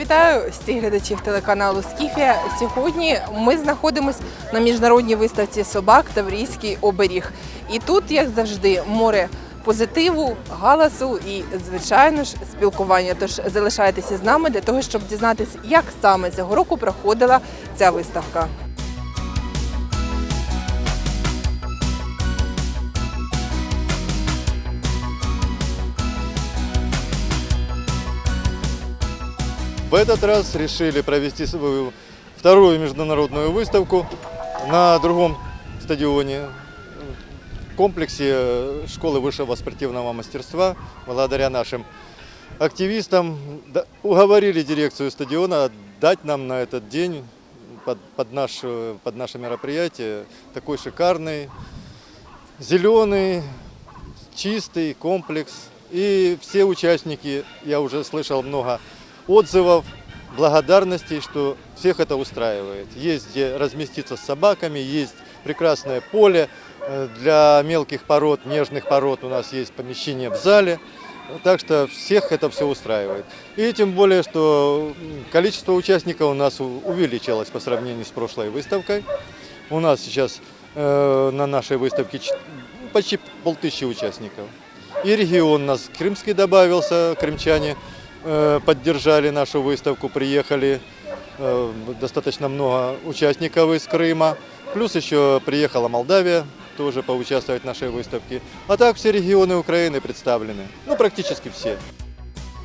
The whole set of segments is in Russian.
Вітаю всіх глядачів телеканалу Скіфія. Сьогодні ми знаходимося на міжнародній виставці собак Таврійський оберіг. І тут, як завжди, море позитиву, галасу і, звичайно ж, спілкування. Тож залишайтеся з нами для того, щоб дізнатися, як саме цього року проходила ця виставка. В этот раз решили провести свою вторую международную выставку на другом стадионе в комплексе школы высшего спортивного мастерства. Благодаря нашим активистам уговорили дирекцию стадиона дать нам на этот день под, под, наш, под наше мероприятие такой шикарный, зеленый, чистый комплекс. И все участники, я уже слышал много отзывов, благодарностей, что всех это устраивает. Есть где разместиться с собаками, есть прекрасное поле э, для мелких пород, нежных пород. У нас есть помещение в зале. Так что всех это все устраивает. И тем более, что количество участников у нас у- увеличилось по сравнению с прошлой выставкой. У нас сейчас э, на нашей выставке почти полтысячи участников. И регион нас крымский добавился, крымчане поддержали нашу выставку, приехали э, достаточно много участников из Крыма. Плюс еще приехала Молдавия тоже поучаствовать в нашей выставке. А так все регионы Украины представлены. Ну, практически все.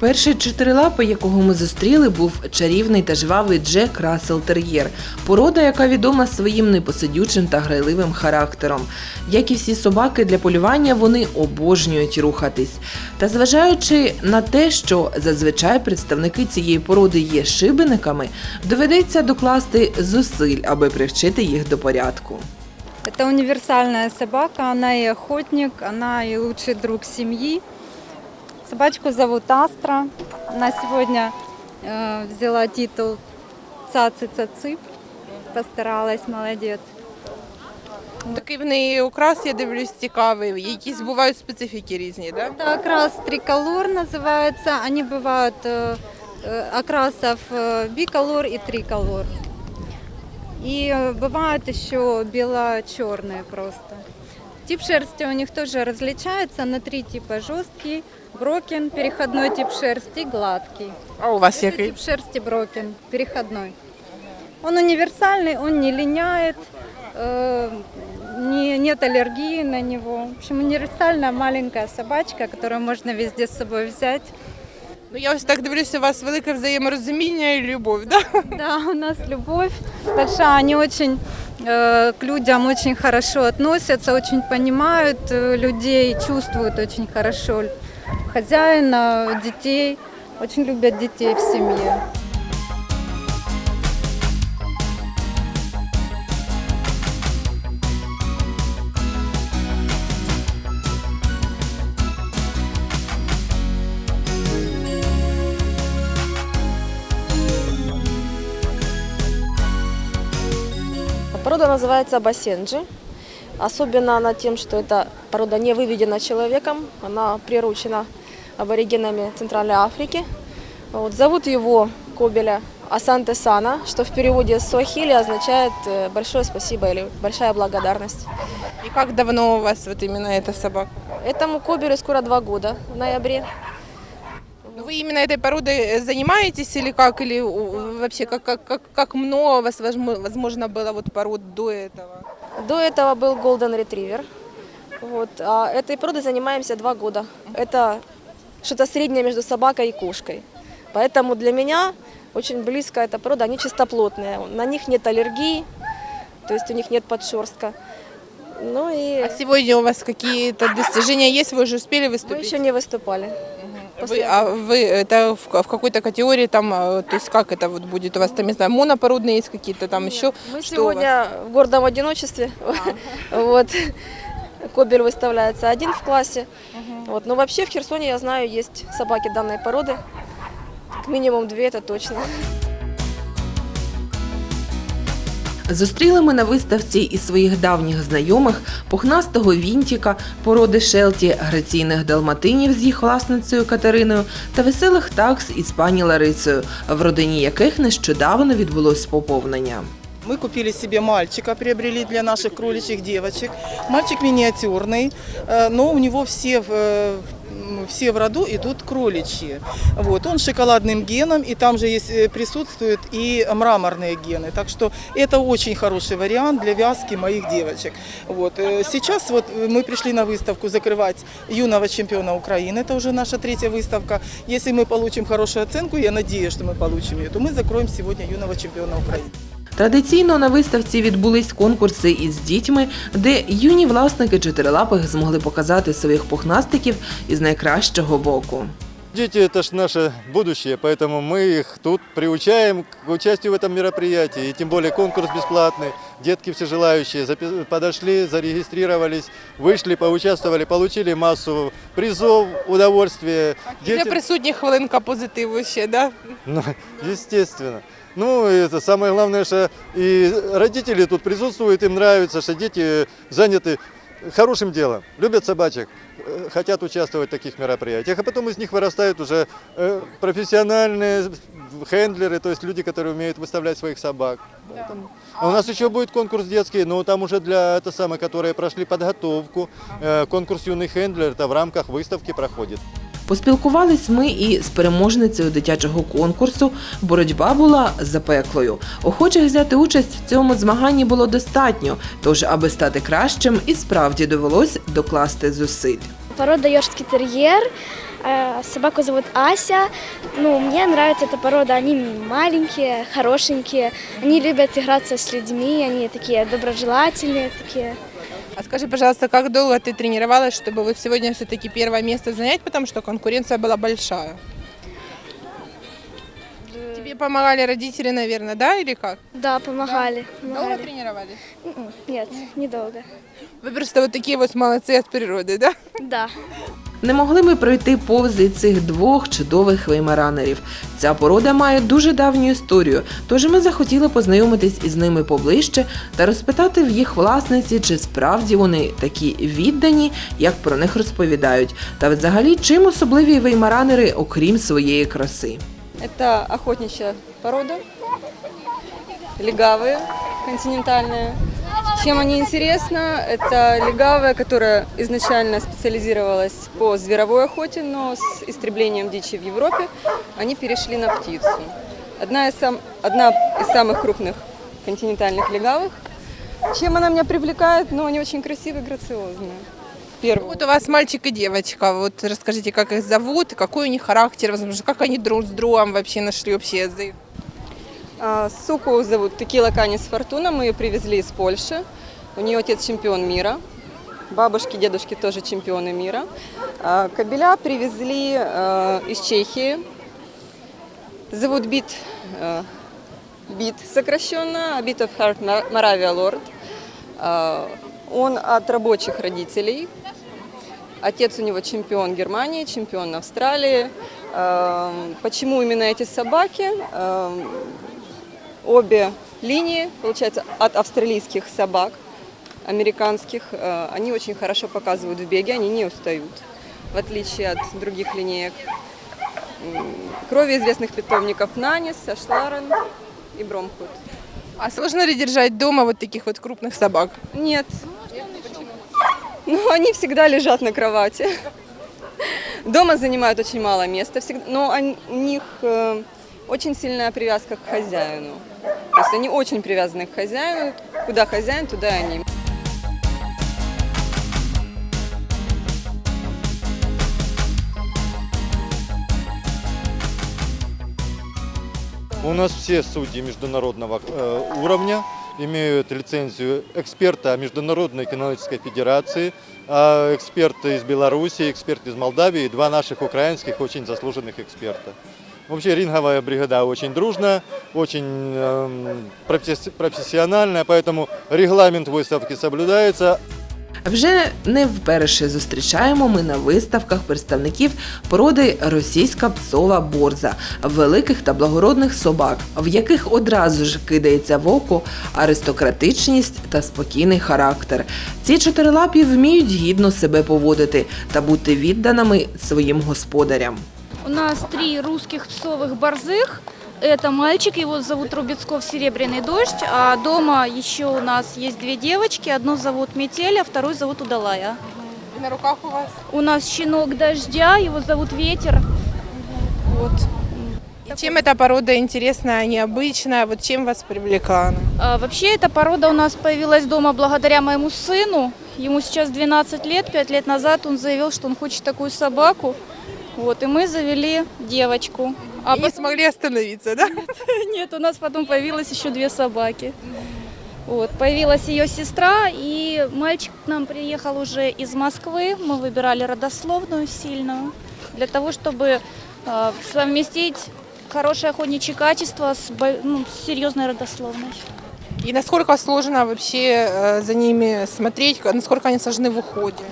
Перший чотирилапий, якого ми зустріли, був чарівний та жвавий Джек Рассел Тер'єр, порода, яка відома своїм непосидючим та грайливим характером. Як і всі собаки для полювання, вони обожнюють рухатись. Та зважаючи на те, що зазвичай представники цієї породи є шибениками, доведеться докласти зусиль, аби привчити їх до порядку. Это универсальная собака, она и охотник, она и лучший друг семьи. Собачку зовут Астра. Она сегодня э, взяла титул Цаци Цацип. Постаралась, молодец. Такий в неї окрас, я дивлюсь, цікавий. Якісь бувають специфіки різні, так? Это окрас триколор называется. Они бывают э, э, окрасов э, биколор и триколор. И э, бывают еще бело-черные просто. Тип шерсти у них тоже различается на три типа. Жесткий, брокен, переходной тип шерсти, гладкий. А у вас Это який? тип шерсти брокен, переходной. Он универсальный, он не линяет, э, не, нет аллергии на него. В общем, универсальная маленькая собачка, которую можно везде с собой взять. Ну я ось так дивлюся, у вас велике взаєморозуміння і любов, да? Да, у нас любовь большая, они очень э, к людям очень хорошо относятся, очень понимают э, людей, чувствуют очень хорошо хозяина, детей, очень любят детей в семье. Порода называется басенджи. Особенно она тем, что эта порода не выведена человеком, она приручена аборигенами Центральной Африки. Вот, зовут его Кобеля Асанте Сана, что в переводе с суахили означает э, большое спасибо или большая благодарность. И как давно у вас вот именно эта собака? Этому Кобелю скоро два года в ноябре. Ну, Вы именно этой породой занимаетесь или как? Или у- вообще как, как, как, как много у вас возможно было вот пород до этого? До этого был Golden Retriever. Вот, а этой породой занимаемся два года. Это что-то среднее между собакой и кошкой. Поэтому для меня очень близко эта порода. Они чистоплотные. На них нет аллергии, то есть у них нет подшерстка. Ну и А сегодня у вас какие-то достижения есть? Вы уже успели мы выступить? еще не выступали. Вы, а вы это в, в какой-то категории там, а, то есть как это вот будет у вас там, не знаю, монопородные есть какие-то там еще? Мы Что сегодня в гордом одиночестве. Вот. Кобель выставляется один в классе. Вот. Но вообще в Херсоне, я знаю, есть собаки данной породы. Как минимум две, это точно. Зустріли ми на виставці і своїх давніх знайомих пухнастого вінтіка, породи шелті, граційних далматинів з їх власницею Катериною та веселих такс із пані Ларисою, в родині яких нещодавно відбулось поповнення. Мы купили себе мальчика, приобрели для наших кроличьих девочек. Мальчик миниатюрный, э, но у него все в, э, м, все в роду идут кроличьи. Вот, он с шоколадным геном, и там же есть, э, присутствуют и мраморные гены. Так что это очень хороший вариант для вязки моих девочек. Вот, э, сейчас вот э, мы пришли на выставку закрывать юного чемпиона Украины. Это уже наша третья выставка. Если мы получим хорошую оценку, я надеюсь, что мы получим ее, то мы закроем сегодня юного чемпиона Украины. Традиційно на виставці відбулись конкурси із дітьми, де юні власники чотирилапих змогли показати своїх пухнастиків із найкращого боку. Дети – это ж наше будущее, поэтому мы их тут приучаем к участию в этом мероприятии. И тем более конкурс бесплатный. Детки все желающие запи- подошли, зарегистрировались, вышли, поучаствовали, получили массу призов, удовольствия. Для присутніх хвилинка позитиву ще, да? Ну, естественно. Ну, это самое главное, что и родители тут присутствуют, им нравится, что дети заняты хорошим делом, любят собачек, э, хотят участвовать в таких мероприятиях, а потом из них вырастают уже э, профессиональные хендлеры, то есть люди, которые умеют выставлять своих собак. Поэтому- А у нас еще будет конкурс детский, но там уже для это самое, которые прошли подготовку. Э, Конкурс юный хендлер, это в рамках выставки проходит. Поспілкувались ми і з переможницею дитячого конкурсу. Боротьба була запеклою. Охочих взяти участь в цьому змаганні було достатньо. Тож, аби стати кращим, і справді довелось докласти зусиль. Порода йоркский терьер. Э, Собаку зовут Ася. Ну, мне нравится эта порода. Они маленькие, хорошенькие. Они любят играться с людьми. Они такие доброжелательные, такие. А скажи, пожалуйста, как долго ты тренировалась, чтобы вот сегодня все-таки первое место занять, потому что конкуренция была большая? Тебе помогали родители, наверное, да, или как? Да, помогали. Долго помогали. тренировались? М-м, Нет, недолго. Вы просто вот такие вот молодцы от природы, да? Да. Не могли ми пройти повз і цих двох чудових веймаранерів. Ця порода має дуже давню історію, тож ми захотіли познайомитись із ними поближче та розпитати в їх власниці, чи справді вони такі віддані, як про них розповідають, та взагалі чим особливі веймаранери, окрім своєї краси. Это охотничья порода, легавые, континентальные. Чем они интересны? Это легавая, которая изначально специализировалась по зверовой охоте, но с истреблением дичи в Европе они перешли на птицу. Одна из, сам, одна из самых крупных континентальных легавых. Чем она меня привлекает? Ну, они очень красивые, грациозные. Первое. Вот у вас мальчик и девочка. Вот расскажите, как их зовут, какой у них характер, возможно, как они друг с другом вообще нашли общий язык. А, Суку зовут Текила Канис Фортуна, мы ее привезли из Польши. У нее отец чемпион мира, бабушки, дедушки тоже чемпионы мира. А, Кобеля привезли э, из Чехии. Зовут Бит, Бит сокращенно, Bit of Heart Lord. А, Он от рабочих родителей. Отец у него чемпион Германии, чемпион Австралии. Почему именно эти собаки? Обе линии, получается, от австралийских собак, американских, э, они очень хорошо показывают в беге, они не устают, в отличие от других линеек. Крови известных питомников Нанис, Ашларен и Бромхут. А сложно ли держать дома вот таких вот крупных собак? Нет. Ну, они всегда лежат на кровати. Дома занимают очень мало места, но у них э, очень сильная привязка к хозяину. То есть они очень привязаны к хозяину. Куда хозяин, туда они. У нас все судьи международного э, уровня имеют лицензию эксперта Международной кинологической федерации, а эксперты из Беларуси, эксперт из Молдавии два наших украинских очень заслуженных эксперта. Вообще ринговая бригада очень дружная, очень эм, професси- профессиональная, поэтому регламент выставки соблюдается. Вже не вперше зустрічаємо ми на виставках представників породи російська псова борза, великих та благородних собак, в яких одразу ж кидається в око аристократичність та спокійний характер. Ці чотирилапі вміють гідно себе поводити та бути відданими своїм господарям. У нас три русских псовых борзых. Это мальчик, его зовут Рубецков Серебряный дождь, а дома еще у нас есть две девочки. Одну зовут Метель, а вторую зовут Удалая. И на руках у вас? У нас щенок дождя, его зовут Ветер. Вот. И чем эта порода интересная, необычная? Вот чем вас привлекла она? А, вообще эта порода у нас появилась дома благодаря моему сыну. Ему сейчас 12 лет, 5 лет назад он заявил, что он хочет такую собаку. Вот, и мы завели девочку. А И не смогли остановиться, да? Нет, у нас потом появилось еще две собаки. Вот, появилась ее сестра, и мальчик к нам приехал уже из Москвы. Мы выбирали родословную сильную для того, чтобы э, совместить хорошее охотничье качество с, ну, с серьезной родословной. И насколько сложно вообще э, за ними смотреть, насколько они сложны в уходе?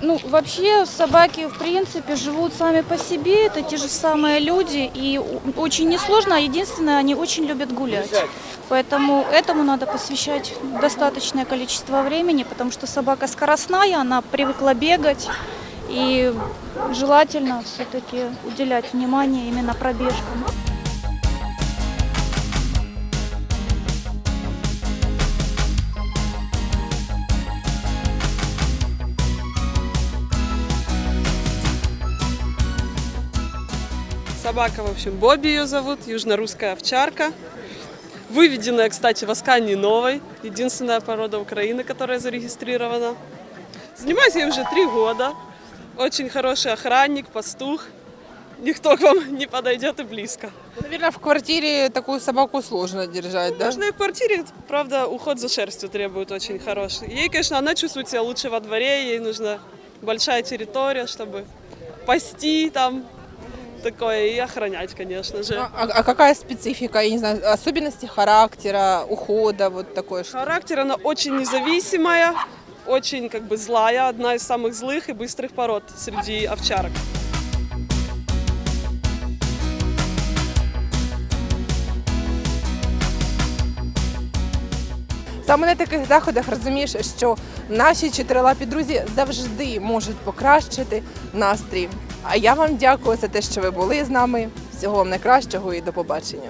Ну, вообще собаки, в принципе, живут сами по себе, это те же самые люди, и очень несложно, а единственное, они очень любят гулять. Поэтому этому надо посвящать достаточное количество времени, потому что собака скоростная, она привыкла бегать, и желательно все-таки уделять внимание именно пробежкам. Собака, в общем, Бобби ее зовут, южно-русская овчарка. Выведенная, кстати, в Аскании новой. Единственная порода Украины, которая зарегистрирована. Занимаюсь я уже три года. Очень хороший охранник, пастух. Никто к вам не подойдет и близко. Наверное, в квартире такую собаку сложно держать, да? Можно и в квартире, правда, уход за шерстью требует очень хороший. Ей, конечно, она чувствует себя лучше во дворе, ей нужна большая территория, чтобы пасти там такое и охранять, конечно же. А, а какая специфика, я не знаю, особенности характера, ухода, вот такое что? Характер она очень независимая, очень как бы злая, одна из самых злых и быстрых пород среди овчарок. Саме на таких заходах розумієш, що наші чотирилапі друзі завжди можуть покращити настрій. А я вам дякую за те, що ви були з нами. Всього вам найкращого і до побачення.